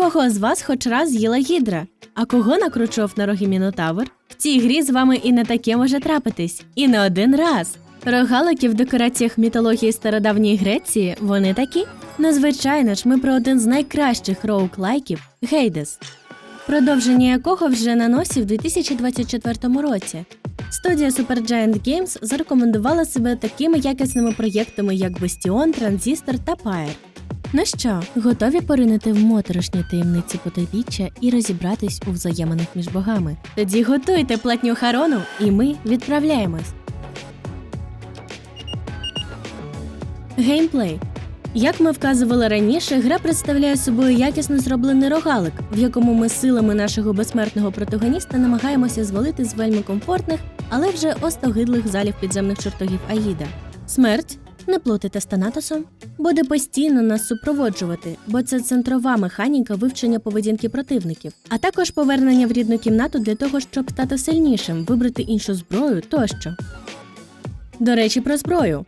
Кого з вас хоч раз з'їла гідра? А кого накручував на роги мінотавр? В цій грі з вами і не таке може трапитись, і не один раз. Рогалики в декораціях мітології стародавньої Греції вони такі. Ну, звичайно ж, ми про один з найкращих роук-лайків Гейдес, продовження якого вже на носі в 2024 році. Студія Supergiant Games зарекомендувала себе такими якісними проєктами, як Bastion, Transistor та Pyre. Ну що, готові поринути в моторошні таємниці потайбіччя і розібратись у взаєминах між богами? Тоді готуйте платню Харону, і ми відправляємось. Геймплей. Як ми вказували раніше, гра представляє собою якісно зроблений рогалик, в якому ми силами нашого безсмертного протагоніста намагаємося звалити з вельми комфортних, але вже остогидлих залів підземних чертогів Аїда. Смерть, не плутайте з Танатосом, буде постійно нас супроводжувати, бо це центрова механіка вивчення поведінки противників, а також повернення в рідну кімнату для того, щоб стати сильнішим, вибрати іншу зброю тощо. До речі, про зброю.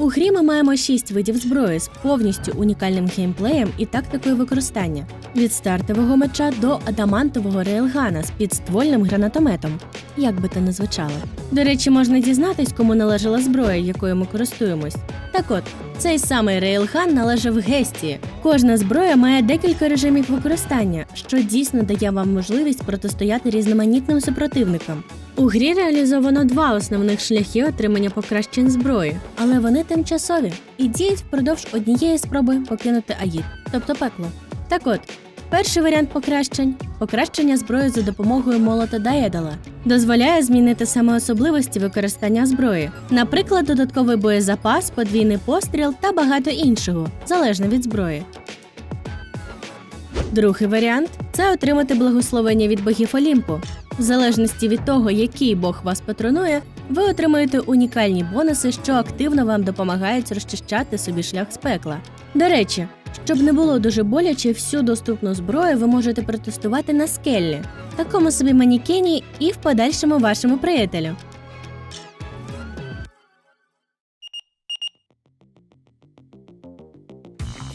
У грі ми маємо шість видів зброї з повністю унікальним геймплеєм і тактикою використання від стартового меча до адамантового рейлгана з підствольним гранатометом, як би то не звучало. До речі, можна дізнатись, кому належала зброя, якою ми користуємось. Так от, цей самий рейлган належав Гестії. Кожна зброя має декілька режимів використання, що дійсно дає вам можливість протистояти різноманітним супротивникам. У грі реалізовано два основних шляхи отримання покращень зброї, але вони тимчасові і діють впродовж однієї спроби покинути Аїд, тобто пекло. Так от, перший варіант покращень покращення зброї за допомогою молота Даедала дозволяє змінити саме особливості використання зброї, наприклад, додатковий боєзапас, подвійний постріл та багато іншого, залежно від зброї. Другий варіант це отримати благословення від богів Олімпу. В залежності від того, який бог вас патронує, ви отримуєте унікальні бонуси, що активно вам допомагають розчищати собі шлях з пекла. До речі, щоб не було дуже боляче, всю доступну зброю ви можете протестувати на скеллі, такому собі манікені і в подальшому вашому приятелю.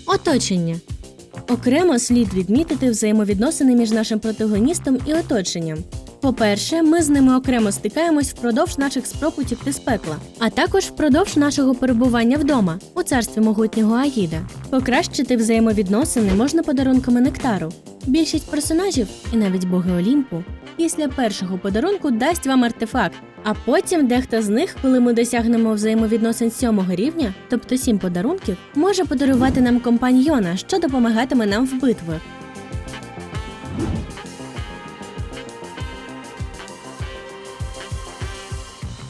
Оточення. Окремо слід відмітити взаємовідносини між нашим протагоністом і оточенням. По-перше, ми з ними окремо стикаємось впродовж наших спроб утікти з пекла, а також впродовж нашого перебування вдома у царстві могутнього Аїда. Покращити взаємовідносини можна подарунками нектару. Більшість персонажів, і навіть боги Олімпу, після першого подарунку дасть вам артефакт. А потім дехто з них, коли ми досягнемо взаємовідносин сьомого рівня, тобто сім подарунків, може подарувати нам компаньйона, що допомагатиме нам в битвах.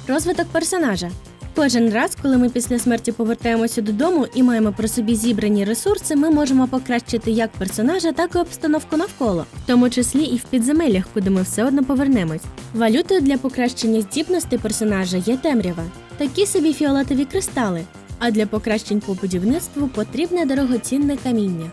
Розвиток персонажа. Кожен раз, коли ми після смерті повертаємося додому і маємо при собі зібрані ресурси, ми можемо покращити як персонажа, так і обстановку навколо, в тому числі і в підземеллях, куди ми все одно повернемось. Валютою для покращення здібностей персонажа є темрява, такі собі фіолетові кристали. А для покращень по будівництву потрібне дорогоцінне каміння.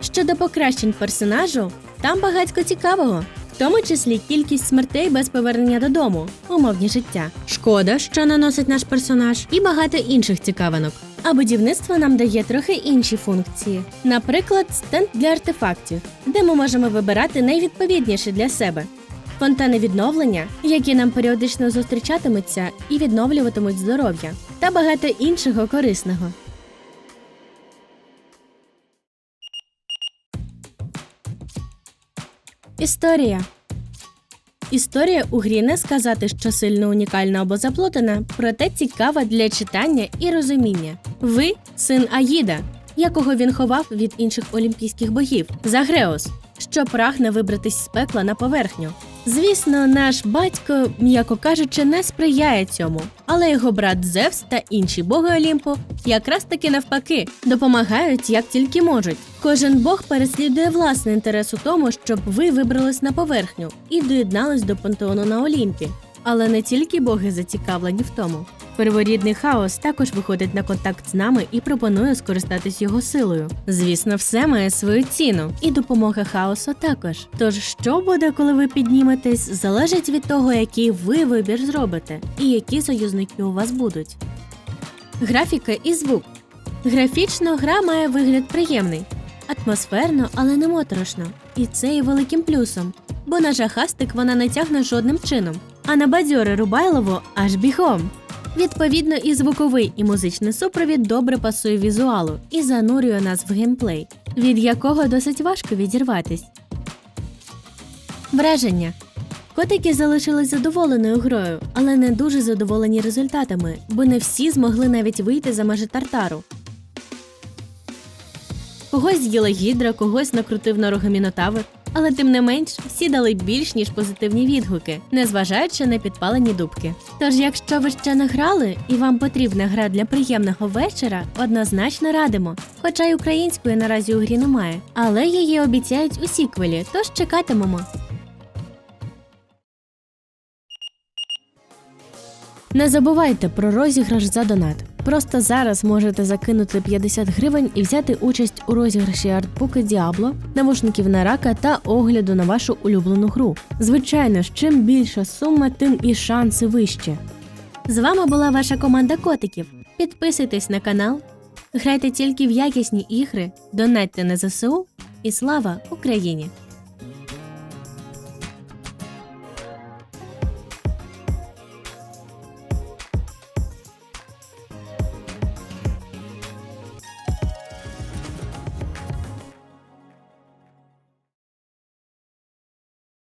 Щодо покращень персонажу, там багатько цікавого, в тому числі кількість смертей без повернення додому, умовні життя, шкода, що наносить наш персонаж, і багато інших цікавинок. А будівництво нам дає трохи інші функції, наприклад, стенд для артефактів, де ми можемо вибирати найвідповідніше для себе. Фонтани відновлення, які нам періодично зустрічатимуться і відновлюватимуть здоров'я, та багато іншого корисного. Історія. Історія у грі не сказати, що сильно унікальна або заплутана, проте цікава для читання і розуміння. Ви син Аїда, якого він ховав від інших олімпійських богів, Загреос, що прагне вибратись з пекла на поверхню. Звісно, наш батько, м'яко кажучи, не сприяє цьому, але його брат Зевс та інші боги Олімпу якраз таки навпаки допомагають як тільки можуть. Кожен бог переслідує власний інтерес у тому, щоб ви вибрались на поверхню і доєднались до пантеону на Олімпі. Але не тільки боги зацікавлені в тому. Перворідний хаос також виходить на контакт з нами і пропонує скористатись його силою. Звісно, все має свою ціну, і допомога хаосу також. Тож, що буде, коли ви підніметесь, залежить від того, який ви вибір зробите, і які союзники у вас будуть. Графіка і звук. Графічно гра має вигляд приємний. Атмосферно, але не моторошно. І це є великим плюсом, бо на жахастик вона не тягне жодним чином, а на бадьори Рубайлово аж бігом. Відповідно, і звуковий, і музичний супровід добре пасує візуалу і занурює нас в геймплей, від якого досить важко відірватись. Враження. Котики залишились задоволеною грою, але не дуже задоволені результатами, бо не всі змогли навіть вийти за межі тартару. Когось з'їла гідра, когось накрутив на рога мінотавр, але тим не менш всі дали більш ніж позитивні відгуки, незважаючи на підпалені дубки. Тож, якщо ви ще не грали і вам потрібна гра для приємного вечора, однозначно радимо. Хоча й української наразі у грі немає, але її обіцяють у сіквелі, тож чекатимемо. Не забувайте про розіграш за донат. Просто зараз можете закинути 50 гривень і взяти участь у розіграші артбуки Діабло, навушників на рака та огляду на вашу улюблену гру. Звичайно чим більша сума, тим і шанси вищі. З вами була ваша команда котиків. Підписуйтесь на канал, грайте тільки в якісні ігри, донатьте на ЗСУ і слава Україні!